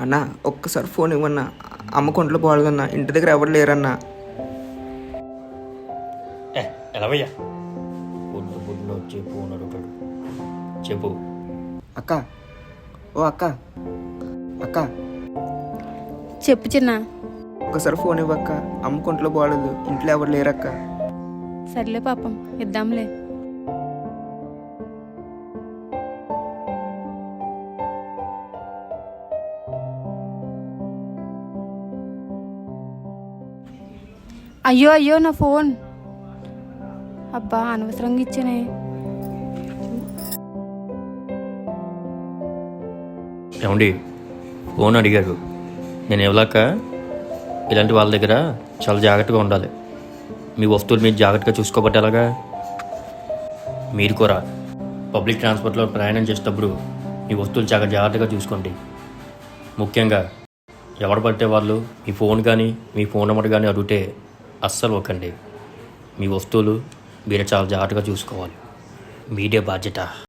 అన్నా ఒక్కసారి ఫోన్ ఇవ్వన్నా. అమ్మ కొంట్లో బాగుందన్నా ఇంటి దగ్గర ఎవరు లేరన్నా. వచ్చి ఫోన్ అడుగుతాడు చెప్పు అక్క ఓ అక్క. అక్క. చెప్పు చిన్న. ఒక్కసారి ఫోన్ ఇవ్వక్క. అమ్మ కొంట్లో బాగలేదు ఇంట్లో ఎవరు లేరక్క. సర్లే పాపం ఇద్దాంలే. అయ్యో అయ్యో నా ఫోన్. అబ్బా అనవసరంగా ఇచ్చానే. ఏమండి ఫోన్ అడిగారు. నేను ఇవ్వలేక ఇలాంటి వాళ్ళ దగ్గర చాలా జాగ్రత్తగా ఉండాలి. మీ వస్తువులు మీరు జాగ్రత్తగా చూసుకోబట్టి ఎలాగా? మీరు కూడా పబ్లిక్ ట్రాన్స్పోర్ట్లో ప్రయాణం చేసేటప్పుడు మీ వస్తువులు చాలా జాగ్రత్తగా చూసుకోండి. ముఖ్యంగా ఎవరు పడితే వాళ్ళు మీ ఫోన్ కానీ మీ ఫోన్ నెంబర్ కానీ అడిగితే అస్సలు ఒకండి మీ వస్తువులు మీరు చాలా జాగ్రత్తగా చూసుకోవాలి. మీదే బాధ్యత.